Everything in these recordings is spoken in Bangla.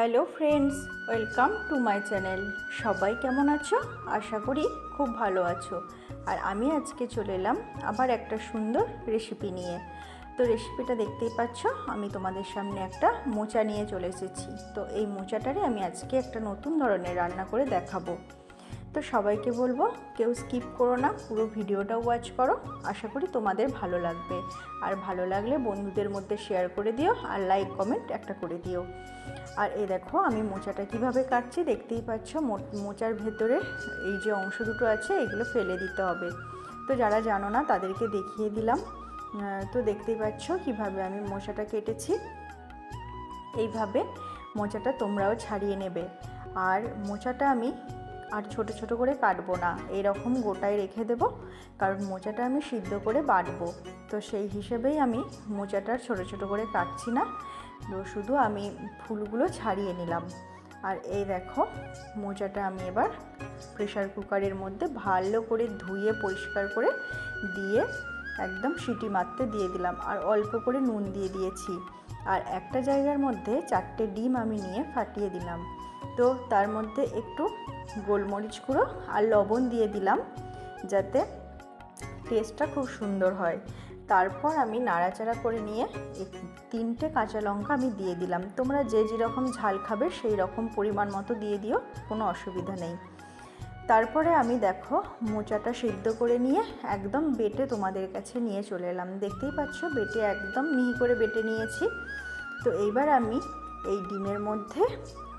Hello friends, welcome to my channel. সবাই কেমন আছো? আশা করি খুব ভালো আছো। আর আমি আজকে চলে এলাম আবার একটা সুন্দর রেসিপি নিয়ে। তো রেসিপিটা দেখতেই পাচ্ছ, আমি তোমাদের সামনে একটা মোচা নিয়ে চলে এসেছি। তো এই মোচাটারে আমি আজকে একটা নতুন ধরনের রান্না করে দেখাবো। তো সবাইকে বলব, কেউ স্কিপ করো না, পুরো ভিডিওটা ওয়াচ করো। আশা করি তোমাদের ভালো লাগবে। আর ভালো লাগলে বন্ধুদের মধ্যে শেয়ার করে দিও, আর লাইক কমেন্ট একটা করে দিও। আর এই দেখো, আমি মোচাটা কীভাবে কাটছি, দেখতেই পাচ্ছ মোচার ভেতরে এই যে অংশ দুটো আছে, এগুলো ফেলে দিতে হবে। তো যারা জানো না, তাদেরকে দেখিয়ে দিলাম। তো দেখতেই পাচ্ছ কীভাবে আমি মোচাটা কেটেছি। এইভাবে মোচাটা তোমরাও ছাড়িয়ে নেবে। আর মোচাটা আমি আর ছোট ছোট করে কাটবো না। এরকম গোটায় রেখে দেব, কারণ মোচাটা আমি সিদ্ধ করে বাটবো। তো সেই হিসেবেই আমি মোচাটার ছোট ছোট করে কাটছি না। তো শুধু আমি ফুলগুলো ছাড়িয়ে নিলাম। আর এই দেখো, মোচাটা আমি এবার প্রেশার কুকারের মধ্যে ভালো করে ধুয়ে, পরিষ্কার করে দিয়ে একদম সিটি মারতে দিয়ে দিলাম। আর অল্প করে নুন দিয়ে দিয়েছি। আর একটা জায়গার মধ্যে চারটে ডিম আমি নিয়ে ফাটিয়ে দিলাম। তো তার মধ্যে একটু গোলমরিচ গুঁড়ো আর লবণ দিয়ে দিলাম যাতে টেস্টটা খুব সুন্দর হয়। তারপর আমি নাড়াচাড়া করে নিয়ে তিনটে কাঁচা লঙ্কা আমি দিয়ে দিলাম। তোমরা যে যেরকম ঝাল খাবে সেই রকম পরিমাণ মতো দিয়ে দিও, কোনো অসুবিধা নেই। তারপরে আমি দেখো মোচাটা সিদ্ধ করে নিয়ে একদম বেটে তোমাদের কাছে নিয়ে চলে এলাম। দেখতেই পাচ্ছ বেটে একদম মিহি করে বেটে নিয়েছি। তো এইবার আমি এই ডিমের মধ্যে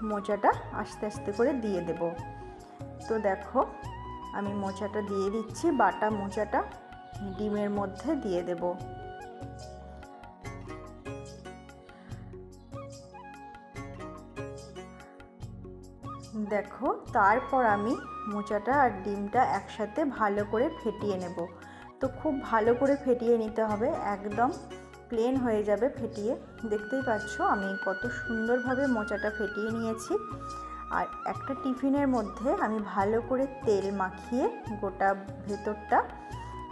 মোচাটা আস্তে আস্তে করে দিয়ে দেব। তো দেখো, আমি মোচাটা দিয়ে দিচ্ছি, বাটা মোচাটা ডিমের মধ্যে দিয়ে দেব। দেখো, তারপর আমি মোচাটা আর ডিমটা একসাথে ভালো করে ফেটিয়ে নেব। তো খুব ভালো করে ফেটিয়ে নিতে হবে, একদম প্লেন হয়ে যাবে ফেটিয়ে। দেখতেই পাচ্ছ, আমি কত সুন্দরভাবে মোচাটা ফেটিয়ে নিয়েছি। আর একটা টিফিনের মধ্যে আমি ভালো করে তেল মাখিয়ে গোটা ভেতরটা,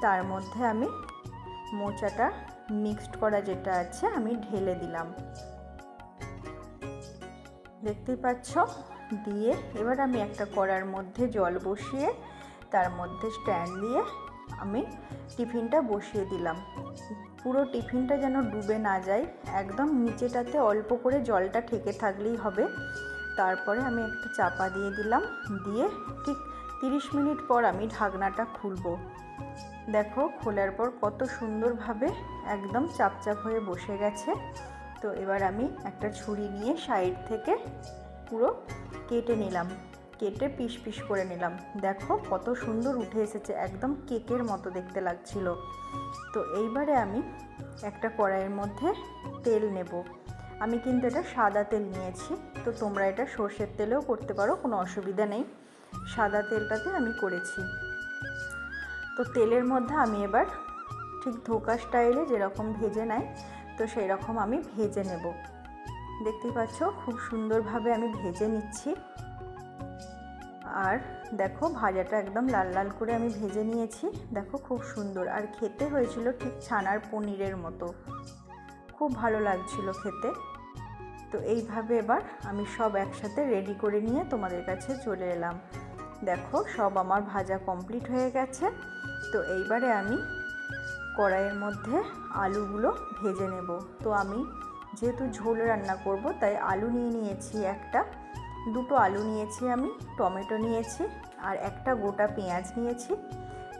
তার মধ্যে আমি মোচাটা মিক্সড করা যেটা আছে আমি ঢেলে দিলাম। দেখতেই পাচ্ছ? দিয়ে এবার আমি একটা কড়ার মধ্যে জল বসিয়ে, তার মধ্যে স্ট্যান্ড দিয়ে আমি টিফিনটা বসিয়ে দিলাম। পুরো টিফিনটা যেন ডুবে না যায়, একদম নিচেটাতে অল্প করে জলটা ঠেকে থাকলেই হবে। তারপরে আমি একটা চাপা দিয়ে দিলাম। দিয়ে ঠিক তিরিশ মিনিট পর আমি ঢাকনাটা খুলব। দেখো খোলার পর কত সুন্দরভাবে একদম চাপচাপ হয়ে বসে গেছে। তো এবার আমি একটা ছুরি নিয়ে সাইড থেকে পুরো কেটে নিলাম। কেটে পিস পিস করে নিলাম। দেখো কত সুন্দর উঠে এসেছে, একদম কেকের মতো দেখতে লাগছিল। তো এইবারে আমি একটা কড়াইয়ের মধ্যে তেল নেব। আমি কিন্তু এটা সাদা তেল নিয়েছি, তো তোমরা এটা সর্ষের তেলেও করতে পারো, কোনো অসুবিধা নেই। সাদা তেলটাতে আমি করেছি। তো তেলের মধ্যে আমি এবার ঠিক ধোকা স্টাইলে যেরকম ভেজে নেয়, তো সেই রকম আমি ভেজে নেব। দেখতেই পাচ্ছ, খুব সুন্দরভাবে আমি ভেজে নিচ্ছি। আর দেখো, ভাজাটা একদম লাল লাল করে আমি ভেজে নিয়েছি। দেখো, খুব সুন্দর। আর খেতে হয়েছিল ঠিক ছানার পনিরের মতো। খুব ভালো লাগছিল খেতে। তো এইভাবে এবার আমি সব একসাথে রেডি করে নিয়ে তোমাদের কাছে চলে এলাম। দেখো, সব আমার ভাজা কমপ্লিট হয়ে গেছে। তো এইবারে আমি কড়াইয়ের মধ্যে আলুগুলো ভেজে নেব। তো আমি যেহেতু ঝোল রান্না করব, তাই আলু নিয়ে নিয়েছি একটা। দুটো আলু নিয়েছি আমি, টমেটো নিয়েছি, আর একটা গোটা পেঁয়াজ নিয়েছি।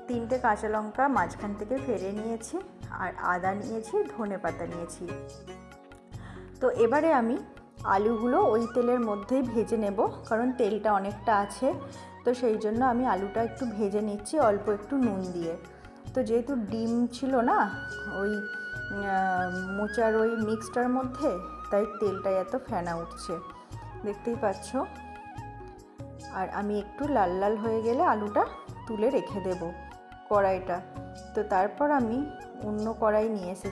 তিনটে কাঁচা লঙ্কা মাঝখান থেকে ফেলে নিয়েছি আর আদা নিয়েছি, ধনে পাতা নিয়েছি। তো এবারে আমি আলুগুলো ওই তেলের মধ্যেই ভেজে নেব, কারণ তেলটা অনেকটা আছে। তো সেই জন্য আমি আলুটা একটু ভেজে নিচ্ছি, অল্প একটু নুন দিয়ে। তো যেহেতু ডিম ছিল না, ওই মোচার ওই মিক্সটার মধ্যে, তাই তেলটা এত ফেনা উঠছে। দেখতেই পাচ্ছ? আর আমি একটু লাল লাল হয়ে গেলে আলুটা তুলে রেখে দেব। কড়াইটা। তো তারপর আমি অন্য কড়াই নিয়ে এসে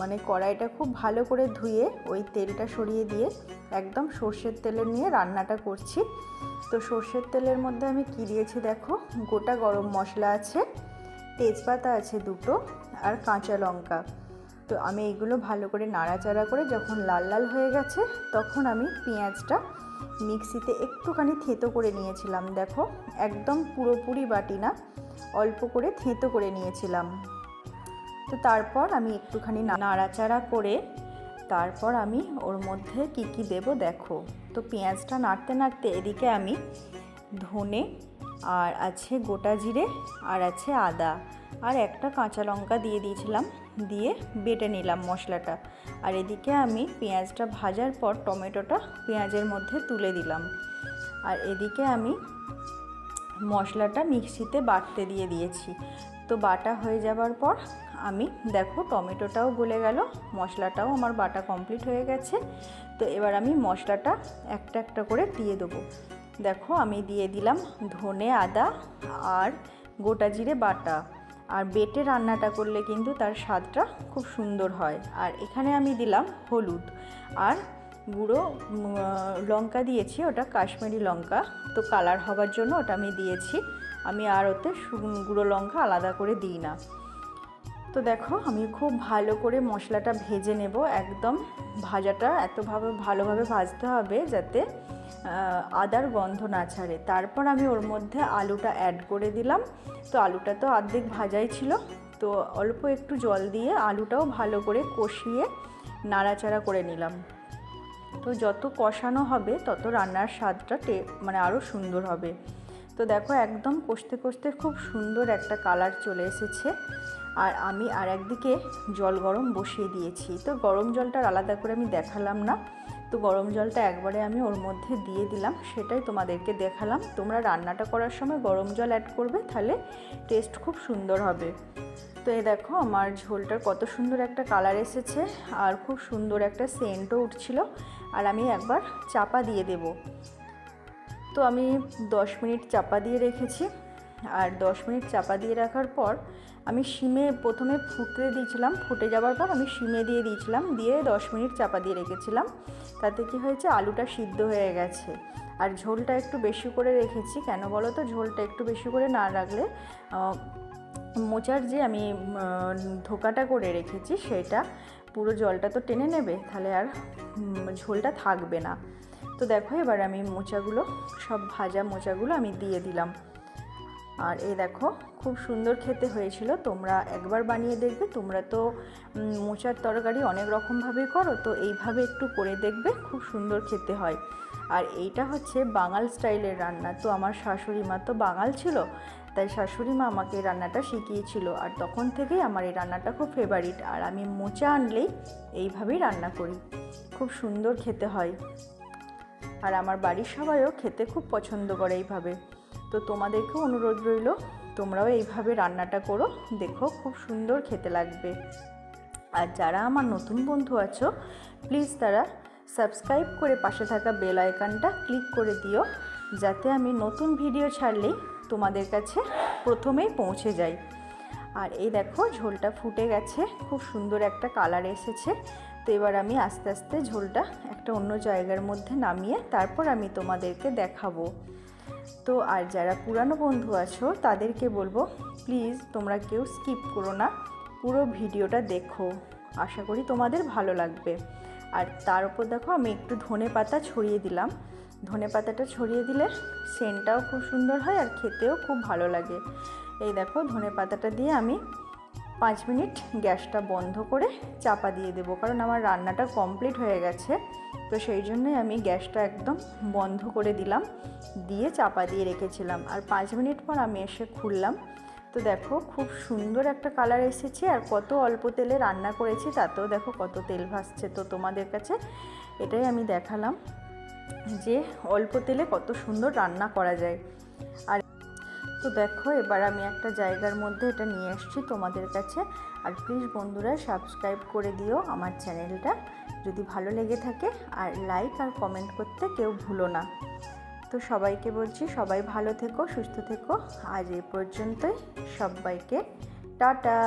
মানে কড়াইটা খুব ভালো করে ধুয়ে ওই তেলটা সরিয়ে দিয়ে একদম সর্ষের তেলে নিয়ে রান্নাটা করছি। তো সর্ষের তেলের মধ্যে আমি কী দিয়েছি দেখো? গোটা গরম মশলা আছে, তেজপাতা আছে দুটো আর কাঁচা লঙ্কা। তো আমি এইগুলো ভালো করে নাড়াচাড়া করে যখন লাল লাল হয়ে গেছে তখন আমি পেঁয়াজটা মিক্সিতে একটুখানি থেতো করে নিয়েছিলাম। দেখো, একদম পুরোপুরি বাটি না। অল্প করে থেঁতো করে নিয়েছিলাম। তো তারপর আমি একটুখানি নাড়াচাড়া করে তারপর আমি ওর মধ্যে কি কি দেব দেখো। তো পেঁয়াজটা নাড়তে নাড়তে এদিকে আমি ধনে আর আছে গোটা জিরে আর আছে আদা আর একটা কাঁচা লঙ্কা দিয়ে দিয়েছিলাম, দিয়ে বেটে নিলাম মশলাটা। আর এদিকে আমি পেঁয়াজটা ভাজার পর টমেটোটা পেঁয়াজের মধ্যে তুলে দিলাম। আর এদিকে আমি মশলাটা মিক্সিতে বাটতে দিয়ে দিয়েছি। তো বাটা হয়ে যাবার পর আমি দেখো টমেটোটাও গলে গেল, মশলাটাও আমার বাটা কমপ্লিট হয়ে গেছে। তো এবার আমি মশলাটা একটা একটা করে দিয়ে দেবো। দেখো আমি দিয়ে দিলাম ধনে, আদা আর গোটা জিরে বাটা। আর বেটে রান্নাটা করলে কিন্তু তার স্বাদটা খুব সুন্দর হয়। আর এখানে আমি দিলাম হলুদ। আর গুঁড়ো লঙ্কা দিয়েছি, ওটা কাশ্মীরি লঙ্কা। তো কালার হবার জন্য ওটা আমি দিয়েছি। আমি আর ওতে গুঁড়ো লঙ্কা আলাদা করে দিই না। তো দেখো, আমি খুব ভালো করে মশলাটা ভেজে নেব। একদম ভাজাটা এতভাবে ভালোভাবে ভাজতে হবে যাতে আদার গন্ধ না ছাড়ে। তারপর আমি ওর মধ্যে আলুটা অ্যাড করে দিলাম। তো আলুটা তো অর্ধেক ভাজাই ছিল। তো অল্প একটু জল দিয়ে আলুটাও ভালো করে কষিয়ে নাড়াচাড়া করে নিলাম। তো যত কষানো হবে, তত রান্নার স্বাদটা টে মানে আরও সুন্দর হবে। তো দেখো একদম কষতে কষতে খুব সুন্দর একটা কালার চলে এসেছে। আর আমি আর একদিকে জল গরম বসিয়ে দিয়েছি। তো গরম জলটার আলাদা করে আমি দেখালাম না। তো গরম জলটা একবারে আমি ওর মধ্যে দিয়ে দিলাম, সেটাই তোমাদেরকে দেখালাম। তোমরা রান্নাটা করার সময় গরম জল অ্যাড করবে, তাহলে টেস্ট খুব সুন্দর হবে। তো এই দেখো আমার ঝোলটার কত সুন্দর একটা কালার এসেছে আর খুব সুন্দর একটা সেন্টও উঠছিল। আর আমি একবার চাপা দিয়ে দেব। তো আমি দশ মিনিট চাপা দিয়ে রেখেছি। আর দশ মিনিট চাপা দিয়ে রাখার পর আমি শিমে প্রথমে ফুটতে দিয়েছিলাম। ফুটে যাওয়ার পর আমি শিমে দিয়ে দিয়েছিলাম। দিয়ে দশ মিনিট চাপা দিয়ে রেখেছিলাম। তাতে কি হয়েছে? আলুটা সিদ্ধ হয়ে গেছে। আর ঝোলটা একটু বেশি করে রেখেছি। কেন বলো তো? ঝোলটা একটু বেশি করে না রাখলে মোচার যে আমি ধোকাটা করে রেখেছি সেটা, পুরো জলটা তো টেনে নেবে, তাহলে আর ঝোলটা থাকবে না। তো দেখো এবার আমি মোচাগুলো, সব ভাজা মোচাগুলো আমি দিয়ে দিলাম। আর এই দেখো, খুব সুন্দর খেতে হয়েছিল, তোমরা একবার বানিয়ে দেখবে, তোমরা তো মোচার তরকারি অনেক রকমভাবে করো, তো এইভাবে একটু করে দেখবে, খুব সুন্দর খেতে হয়। আর এইটা হচ্ছে বাঙাল স্টাইলের রান্না, তো আমার শাশুড়ি মা তো বাঙাল ছিল তাই শাশুড়ি মা আমাকে রান্নাটা শিখিয়েছিল আর তখন থেকেই আমার এই রান্নাটা খুব ফেভারিট আর আমি মোচা আনলেই এইভাবেই রান্না করি। খুব সুন্দর খেতে হয়। আর আমার বাড়ির সবাইও খেতে খুব পছন্দ করে এইভাবে। তো তোমাদেরকেও অনুরোধ রইল, তোমরাও এইভাবে রান্নাটা করো, দেখো খুব সুন্দর খেতে লাগবে। আর যারা আমার নতুন বন্ধু আছো প্লিজ তারা সাবস্ক্রাইব করে পাশে থাকা বেল আইকনটা ক্লিক করে দিও, যাতে আমি নতুন ভিডিও ছাড়লেই তোমাদের কাছে প্রথমেই পৌঁছে যাই। আর এই দেখো, ঝোলটা ফুটে গেছে। খুব সুন্দর একটা কালার এসেছে। তো এবার আমি আস্তে আস্তে ঝোলটা একটা অন্য জায়গার মধ্যে নামিয়ে তারপর আমি তোমাদেরকে দেখাবো। তো আর যারা পুরানো বন্ধু আছো, তাদেরকে বলব প্লিজ তোমরা কেউ স্কিপ করো না। পুরো ভিডিওটা দেখো। আশা করি তোমাদের ভালো লাগবে। আর তার উপর দেখো, আমি একটু ধনে পাতা ছড়িয়ে দিলাম। ধনে পাতাটা ছড়িয়ে দিলে সেন্টটাও খুব সুন্দর হয় আর খেতেও খুব ভালো লাগে। এই দেখো, ধনে পাতাটা দিয়ে আমি পাঁচ মিনিট গ্যাসটা বন্ধ করে চাপা দিয়ে দেবো, কারণ আমার রান্নাটা কমপ্লিট হয়ে গেছে। তো সেই জন্যই আমি গ্যাসটা একদম বন্ধ করে দিলাম, দিয়ে চাপা দিয়ে রেখেছিলাম। আর পাঁচ মিনিট পর আমি এসে খুললাম। তো দেখো, খুব সুন্দর একটা কালার এসেছে আর কত অল্প তেলে রান্না করেছি, তাতেও দেখো কত তেল ভাসছে। তো তোমাদের কাছে এটাই আমি দেখালাম। যে অল্প তেলে কত সুন্দর রান্না করা যায়। আর তো দেখো, এবার আমি একটা জায়গার মধ্যে এটা নিয়ে এসেছি তোমাদের কাছে। আর প্লিজ বন্ধুরা সাবস্ক্রাইব করে দিও আমার চ্যানেলটা যদি ভালো লেগে থাকে। আর লাইক আর কমেন্ট করতে কেউ ভুলো না। তো সবাইকে বলছি, সবাই ভালো থেকো, সুস্থ থেকো। আজ এই পর্যন্তই। সবাইকে টাটা।